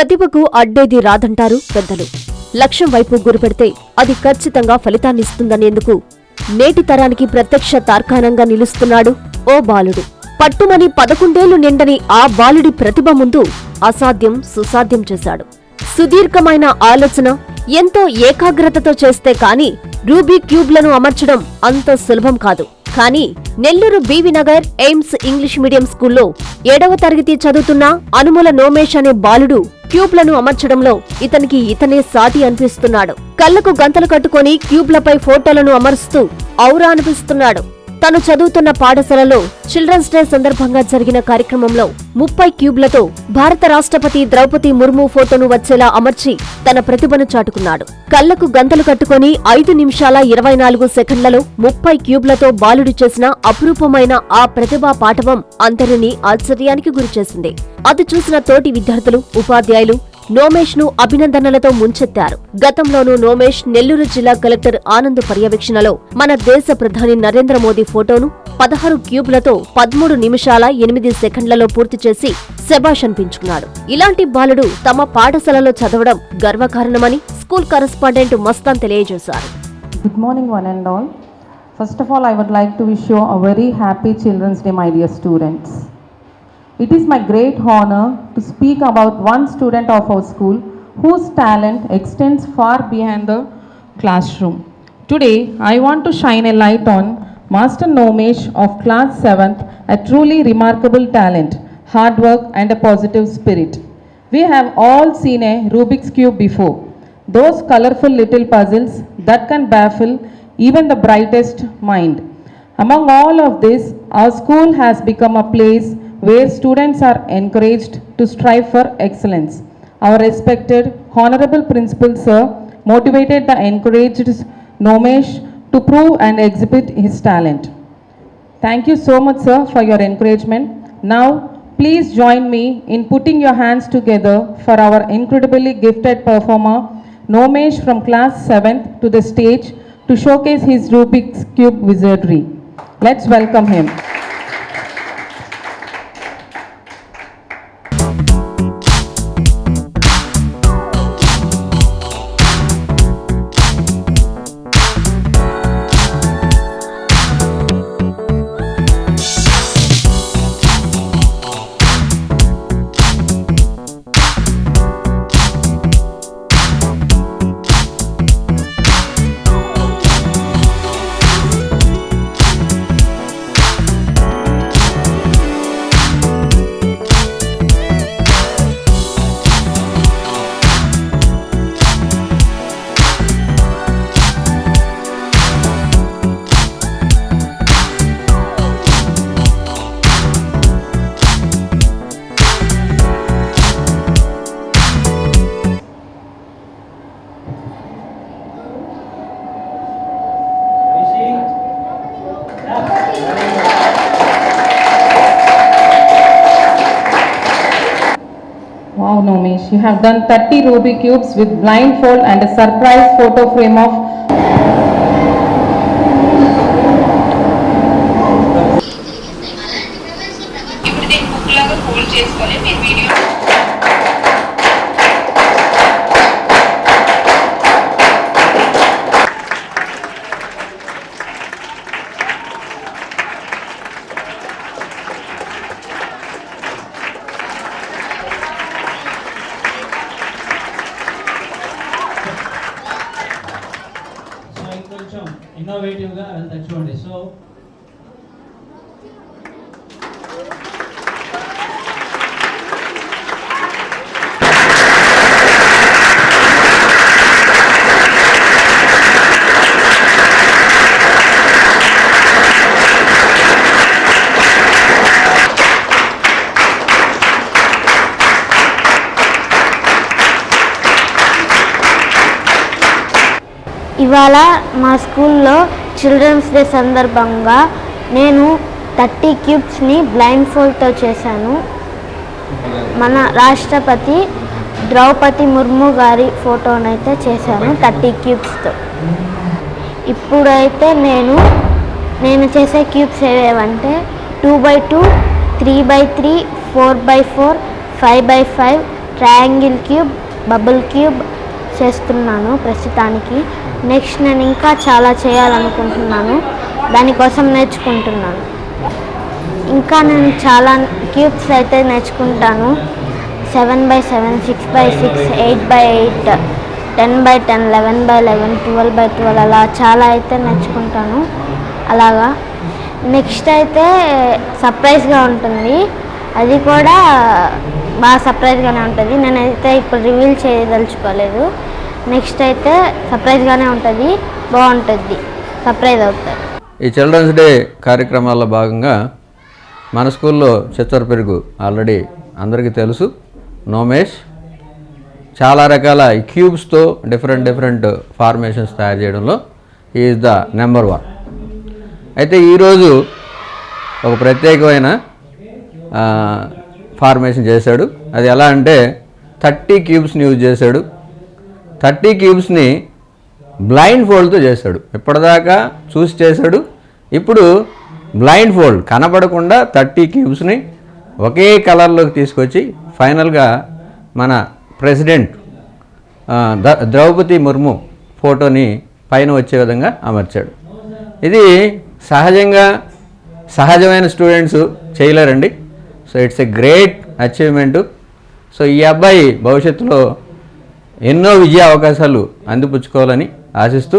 ప్రతిభకు అడ్డేది రాదంటారు పెద్దలు. లక్ష్యం వైపు గురిపెడితే అది ఖచ్చితంగా ఫలితాన్నిస్తుందనేందుకు నేటి తరానికి ప్రత్యక్ష తార్కాణంగా నిలుస్తున్నాడు ఓ బాలుడు. పట్టుమని పదకొండేళ్ళు నిండని ఆ బాలుడి ప్రతిభ ముందు అసాధ్యం సుసాధ్యం చేశాడు. సుదీర్ఘమైన ఆలోచన ఎంతో ఏకాగ్రతతో చేస్తే కాని రూబీ క్యూబ్లను అమర్చడం అంత సులభం కాదు. కానీ Nellore BV Nagar AIMS English medium స్కూల్లో ఏడవ తరగతి చదువుతున్న అనుమల నోమేష్ అనే బాలుడు క్యూబ్లను అమర్చడంలో ఇతనికి ఇతనే సాటి అనిపిస్తున్నాడు. కళ్ళకు గంతలు కట్టుకొని క్యూబ్లపై ఫోటోలను అమరుస్తూ ఔరా అనిపిస్తున్నాడు. తను చదువుతున్న పాఠశాలలో చిల్డ్రన్స్ డే సందర్భంగా జరిగిన కార్యక్రమంలో ముప్పై క్యూబ్లతో భారత రాష్ట్రపతి ద్రౌపది ముర్ము ఫోటోను వచ్చేలా అమర్చి తన ప్రతిభను చాటుకున్నాడు. కళ్ళకు గంతలు కట్టుకొని ఐదు నిమిషాల ఇరవై నాలుగు సెకండ్లలో ముప్పై క్యూబ్లతో బాలుడు చేసిన అపురూపమైన ఆ ప్రతిభా పాఠవం అందరినీ ఆశ్చర్యానికి గురిచేసింది. అది చూసిన తోటి విద్యార్థులు ఉపాధ్యాయులు నోమేష్ను అభినందనలతో ముంచెత్తారు. గతంలోనూ నోమేష్ నెల్లూరు జిల్లా కలెక్టర్ ఆనంద్ పర్యవేక్షణలో మన దేశ ప్రధాని నరేంద్ర మోదీ ఫోటోను పదహారు క్యూబ్లతో పదమూడు నిమిషాల ఎనిమిది సెకండ్లలో పూర్తి చేసి శబాష్ అనిపించుకున్నాడు. ఇలాంటి బాలుడు తమ పాఠశాలలో చదవడం గర్వకారణమని స్కూల్ కరెస్పాండెంట్ మస్తాన్ తెలియజేశారు. Good morning one and all first of all I would like to wish you a very happy children's day my dear students It is my great honor to speak about one student of our school whose talent extends far beyond the classroom. Today, I want to shine a light on Master Nomesh of class 7th, a truly remarkable talent, hard work, and a positive spirit. We have all seen a Rubik's Cube before. Those colorful little puzzles that can baffle even the brightest mind. Among all of this, our school has become a place where students are encouraged to strive for excellence. Our respected, honorable principal sir motivated the encouraged Nomesh to prove and exhibit his talent. Thank you so much, sir, for your encouragement. Now, please join me in putting your hands together for our incredibly gifted performer, Nomesh from class 7th, to the stage to showcase his Rubik's Cube wizardry. Let's welcome him. Ganesh. You have done 30 Rubik cubes with blindfold and a surprise photo frame of చేసుకోవాలి కొంచెం ఇన్నోవేటివ్గా వెళ్తాను చూడండి. So ఇవాళ మా స్కూల్లో children's day సందర్భంగా నేను thirty క్యూబ్స్ని బ్లైండ్ ఫోల్డ్తో చేశాను. మన రాష్ట్రపతి ద్రౌపది ముర్ము గారి ఫోటోనైతే చేశాను థర్టీ క్యూబ్స్తో. ఇప్పుడైతే నేను నేను చేసే cubes ఏవేవంటే two by two three by three four by four five by five triangle cube bubble cube చేస్తున్నాను ప్రస్తుతానికి. నెక్స్ట్ నేను ఇంకా చాలా చేయాలనుకుంటున్నాను. దానికోసం నేర్చుకుంటున్నాను. ఇంకా నేను చాలా క్యూబ్స్ అయితే నేర్చుకుంటాను. Seven by seven six by six eight by eight ten by ten eleven by eleven twelve by twelve అలా చాలా అయితే నేర్చుకుంటాను. అలాగా. నెక్స్ట్ అయితే సర్ప్రైజ్గా ఉంటుంది. అది కూడా బాగా సర్ప్రైజ్గానే ఉంటుంది. నేనైతే ఇప్పుడు రివీల్ చేయదలుచుకోలేదు. నెక్స్ట్ అయితే సర్ప్రైజ్గానే ఉంటుంది బాగుంటుంది. సర్ప్రైజ్ అవుతుంది ఈ చిల్డ్రన్స్ డే కార్యక్రమాల్లో భాగంగా మన స్కూల్లో చిత్తర పెరుగు ఆల్రెడీ అందరికీ తెలుసు. నోమేష్ చాలా రకాల క్యూబ్స్తో డిఫరెంట్ డిఫరెంట్ ఫార్మేషన్స్ తయారు చేయడంలో ఈజ్ ద నెంబర్ వన్ అయితే ఈరోజు ఒక ప్రత్యేకమైన ఫార్మేషన్ చేశాడు. అది ఎలా అంటే థర్టీ క్యూబ్స్ని యూజ్ చేశాడు. థర్టీ క్యూబ్స్ని బ్లైండ్ ఫోల్డ్తో చేశాడు ఇప్పటిదాకా చూసి చేశాడు? ఇప్పుడు బ్లైండ్ ఫోల్డ్ కనపడకుండా థర్టీ క్యూబ్స్ని ఒకే కలర్లోకి తీసుకొచ్చి ఫైనల్గా మన ప్రెసిడెంట్ ద- ద్రౌపది ముర్ము ఫోటోని పైన వచ్చే విధంగా అమర్చాడు. ఇది సహజంగా సహజమైన students చేయలేరండి. So it's a great achievement. So ఈ అబ్బాయి భవిష్యత్తులో ఎన్నో విజయ అవకాశాలు అందిపుచ్చుకోవాలని ఆశిస్తూ